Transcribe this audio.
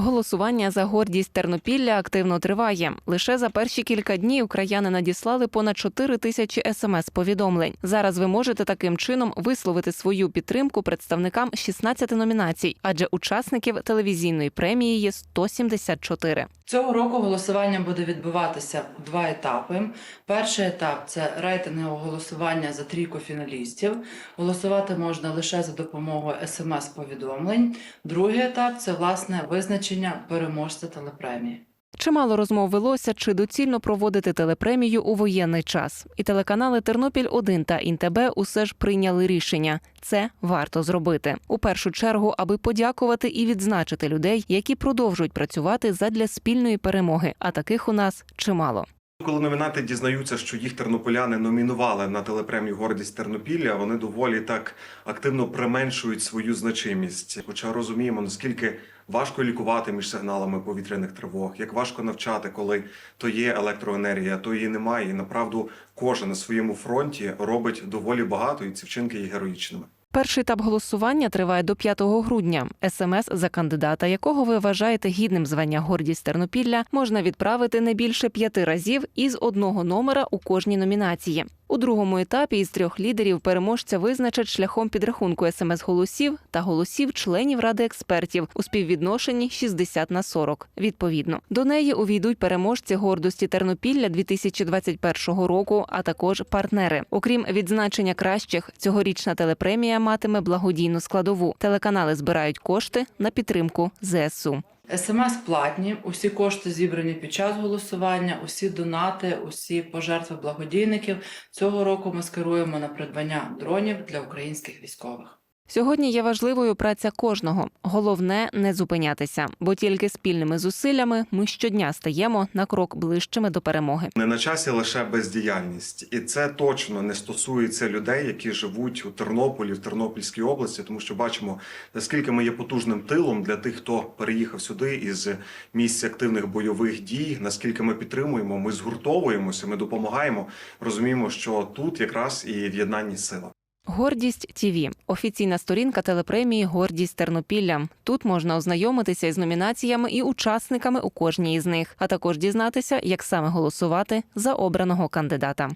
Голосування за гордість Тернопілля активно триває. Лише за перші кілька днів краяни надіслали понад 4 тисячі смс-повідомлень. Зараз ви можете таким чином висловити свою підтримку представникам 16 номінацій, адже учасників телевізійної премії є 174. Цього року голосування буде відбуватися в два етапи. Перший етап це рейтингове голосування за трійку фіналістів. Голосувати можна лише за допомогою смс-повідомлень. Другий етап це власне визначення переможця телепремії. Чимало розмов велося, чи доцільно проводити телепремію у воєнний час. І телеканали Тернопіль 1 та ІНТБ усе ж прийняли рішення. Це варто зробити. У першу чергу, аби подякувати і відзначити людей, які продовжують працювати задля спільної перемоги. А таких у нас чимало. Коли номінанти дізнаються, що їх тернополяни номінували на телепремію Гордість Тернопілля, вони доволі так активно применшують свою значимість. Хоча розуміємо, наскільки важко лікувати між сигналами повітряних тривог, як важко навчати, коли то є електроенергія, то її немає. І направду кожен на своєму фронті робить доволі багато, і ці вчинки є героїчними. Перший етап голосування триває до 5 грудня. СМС за кандидата, якого ви вважаєте гідним звання гордість Тернопілля, можна відправити не більше п'яти разів із одного номера у кожній номінації. Другому етапі із трьох лідерів переможця визначать шляхом підрахунку смс-голосів та голосів членів ради експертів у співвідношенні 60 на 40. Відповідно до неї увійдуть переможці гордості Тернопілля 2021 року, а також партнери. Окрім відзначення кращих, цьогорічна телепремія матиме благодійну складову. Телеканали збирають кошти на підтримку ЗСУ. СМС платні, усі кошти зібрані під час голосування, усі донати, усі пожертви благодійників. Цього року ми скеруємо на придбання дронів для українських військових. Сьогодні є важливою праця кожного. Головне не зупинятися, бо тільки спільними зусиллями ми щодня стаємо на крок ближчими до перемоги. Не на часі лише бездіяльність, і це точно не стосується людей, які живуть у Тернополі, в Тернопільській області, тому що бачимо наскільки ми є потужним тилом для тих, хто переїхав сюди із місць активних бойових дій. Наскільки ми підтримуємо, ми згуртовуємося, ми допомагаємо. Розуміємо, що тут якраз і в єднанні сила. Гордість ТІВІ – офіційна сторінка телепремії Гордість Тернопілля. Тут можна ознайомитися із номінаціями і учасниками у кожній із них, а також дізнатися, як саме голосувати за обраного кандидата.